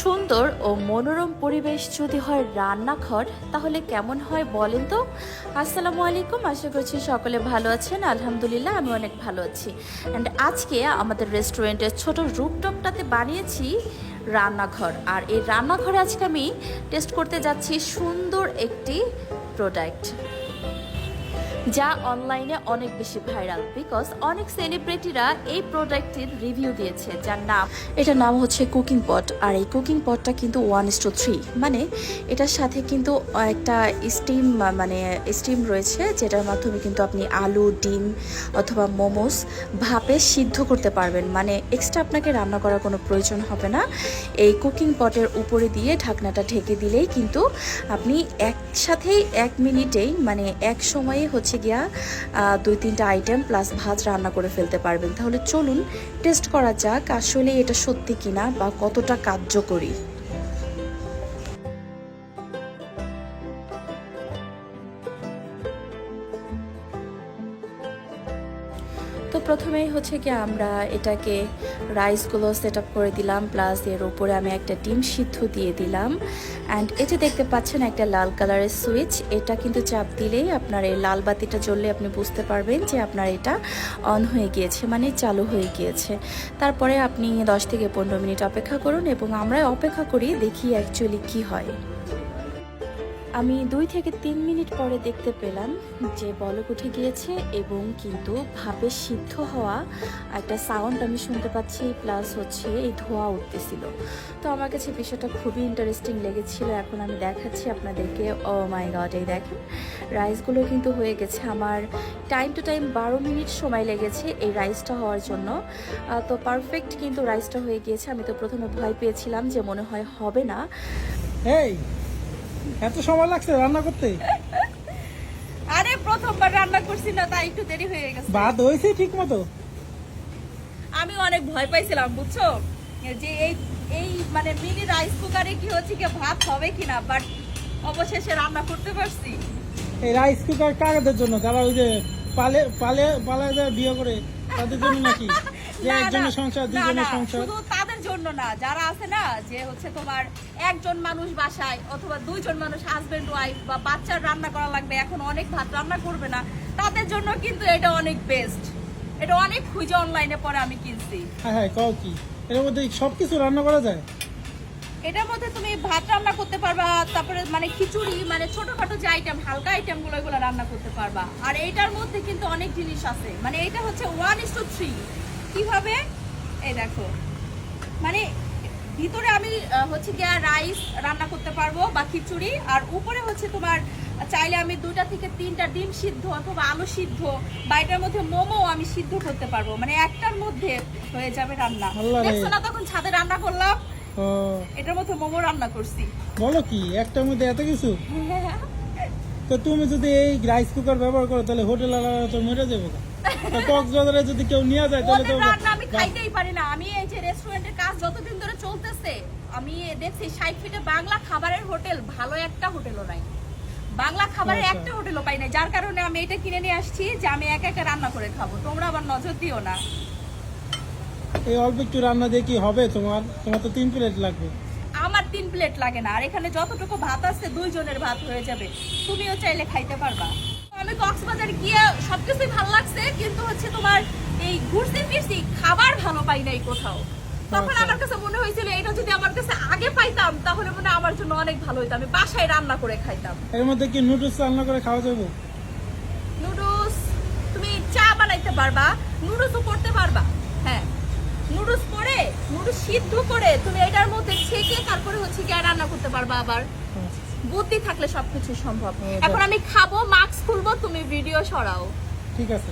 সুন্দর ও মনোরম পরিবেশ যদি হয় রান্নাঘর, তাহলে কেমন হয় বলেন তো? আসসালামু আলাইকুম, আশা করছি সকলে ভালো আছেন। আলহামদুলিল্লাহ, আমি অনেক ভালো আছি। অ্যান্ড আজকে আমাদের রেস্টুরেন্টের ছোট রুপটপটাতে বানিয়েছি রান্নাঘর। আর এই রান্নাঘরে আজকে আমি টেস্ট করতে যাচ্ছি সুন্দর একটি প্রোডাক্ট যা অনলাইনে অনেক বেশি ভাইরাল বিকজ অনেক সেলিব্রিটিরা এই প্রোডাক্টটির রিভিউ দিয়েছে, যার নাম এটার নাম হচ্ছে কুকিং পট। আর এই কুকিং পটটা কিন্তু ওয়ান ইস টু থ্রি মানে এটার সাথে কিন্তু একটা স্টিম মানে স্টিম রয়েছে, যেটার মাধ্যমে কিন্তু আপনি আলু, ডিম অথবা মোমোস ভাপে সিদ্ধ করতে পারবেন। মানে এক্সট্রা আপনাকে রান্না করার কোনো প্রয়োজন হবে না। এই কুকিং পটের উপরে দিয়ে ঢাকনাটা ঢেকে দিলেই কিন্তু আপনি একসাথেই এক মিনিটেই মানে এক সময়ে হচ্ছে গিয়া দুই তিনটা আইটেম প্লাস ভাত রান্না করে ফেলতে পারবেন। তাহলে চলুন টেস্ট করা যাক আসলে এটা সত্যি কিনা বা কতটা কার্যকরী। প্রথমেই হচ্ছে কি আমরা এটাকে রাইসগুলো সেট আপ করে দিলাম প্লাস এর উপরে আমি একটা ডিম সিদ্ধ দিয়ে দিলাম। অ্যান্ড এটা দেখতে পাচ্ছেন একটা লাল কালারের সুইচ এটা কিন্তু চাপ দিলেই আপনার এই লাল বাতিটা জ্বললে আপনি বুঝতে পারবেন যে আপনার এটা অন হয়ে গিয়েছে মানে চালু হয়ে গিয়েছে। তারপরে আপনি দশ থেকে পনেরো মিনিট অপেক্ষা করুন এবং আমরা অপেক্ষা করি দেখি অ্যাকচুয়ালি কি হয়। আমি দুই থেকে তিন মিনিট পরে দেখতে পেলাম যে বলক উঠে গিয়েছে এবং কিন্তু ভাপে সিদ্ধ হওয়া একটা সাউন্ড আমি শুনতে পাচ্ছি প্লাস হচ্ছে এই ধোয়া উঠতেছিল। তো আমার কাছে বিষয়টা খুবই ইন্টারেস্টিং লেগেছিল। এখন আমি দেখাচ্ছি আপনাদেরকে। ও মাই গড এই দেখেন রাইসগুলো কিন্তু হয়ে গেছে। আমার টাইম টু টাইম বারো মিনিট সময় লেগেছে এই রাইসটা হওয়ার জন্য। তো পারফেক্ট কিন্তু রাইসটা হয়ে গিয়েছে। আমি তো প্রথমে ভয় পেয়েছিলাম যে মনে হয় হবে না। এত সময় লাগছে রান্না করতে? আরে প্রথমবার রান্না করছি না তাই একটু দেরি হয়ে গেছে। ভাত হয়েছে ঠিক মতো আমি অনেক ভয় পাইছিলাম বুঝছ? যে এই এই মানে মিনি রাইস কুকারে কি হচ্ছে কি ভাত হবে কিনা বাট অবশেষে রান্না করতে পারছি। এই রাইস কুকার কাদের জন্য যারা ওই যে পালে পালে পালায় যায় বিয়ে করে তাদের জন্য নাকি? যে একজনের সংসার দুজনের সংসার। জন্য না যারা আছে না যে হচ্ছে তোমার একজন মানুষ বাসায় অথবা দুইজন মানুষ হাজবেন্ড ওয়াইফ বা বাচ্চার রান্না করা লাগবে এখন অনেক ভাত রান্না করবে না তাদের জন্য কিন্তু এটা অনেক বেস্ট এটা অনেক খুঁজে অনলাইনে পরে আমি কিনছি। হ্যাঁ হ্যাঁ কও কি? এর মধ্যে সবকিছু রান্না করা যায়? এটার মধ্যে তুমি ভাত রান্না করতে পারবা তারপরে মানে খিচুড়ি মানে ছোটখাটো যে আইটেম হালকা আইটেমগুলো এগুলো রান্না করতে পারবা। আর এইটার মধ্যে কিন্তু অনেক জিনিস আছে। মানে এটা হচ্ছে ওয়ান ইস টু থ্রি কীভাবে? এই দেখো। মানে ভিতরে আমি হচ্ছে গিয়া রাইস রান্না করতে পারব বা খিচুড়ি আর উপরে হচ্ছে তোমার চাইলে আমি দুটা থেকে তিনটা ডিম সিদ্ধ অথবা আলু সিদ্ধ বা এটার মধ্যে মোমো আমি সিদ্ধ করতে পারব। মানে একটার মধ্যে হয়ে যাবে রান্না। দেখছ না তখন ছাদে রান্না করলাম। ও। এটার মধ্যে মোমো রান্না করছি। বলো কি একটার মধ্যে এত কিছু? তো তুমি যদি এই রাইস কুকার ব্যবহার করো তাহলে হোটেল আলাদা তো মরে যাবে। কক্সবাজারে যদি কেউ নিয়ে যায় তাহলে তো আমি খাইতেই পারি না। আমি এই যে রেস্টুরেন্টের কাজ যতদিন ধরে চলতেছে আমি দেখছি ষাট ফিটে বাংলা খাবারের হোটেল ভালো একটা হোটেলও নাই। বাংলা খাবারের আচ্ছা। একটা হোটেলও পাই না যার কারণে আমি এটা কিনে নিয়ে আসছি যে আমি একা একা রান্না করে খাব। তোমরা আবার নজর দিও না। এই অল্প একটু রান্না দিয়ে কি হবে তোমার? তোমার তো তিন প্লেট লাগবে। আমার তিন প্লেট লাগে না আর এখানে যতটুকু ভাত আছে দুইজনের ভাত হয়ে যাবে। তুমিও চাইলে খাইতে পারবা। আমি কক্সবাজার গিয়ে সবকিছুই ভালো লাগছে কিন্তু হচ্ছে তোমার এই ঘুরতে ফিরছি খাবার ভালো পাই নাই কোথাও। তখন আচ্ছা। আমার কাছে মনে হয়েছিল এটা যদি আমার কাছে আগে পাইতাম তাহলে মনে আমার জন্য অনেক ভালো হইতো। আমি বাসায় রান্না করে খাইতাম। এর মধ্যে কি নুডলস রান্না করে খাওয়া যাবে? নুডলস তুমি চা বানাইতে পারবা নুডলসও করতে পারবা। হ্যাঁ নুডলস করে নুডলস সিদ্ধ করে তুমি এটার মধ্যে ছেঁকে তারপরে হচ্ছে কি রান্না করতে পারবা আবার। বুদ্ধি থাকলে সবকিছু সম্ভব হ্যাঁ, এখন আমি খাব মাস্ক খুলবো তুমি ভিডিও সরাও ঠিক আছে।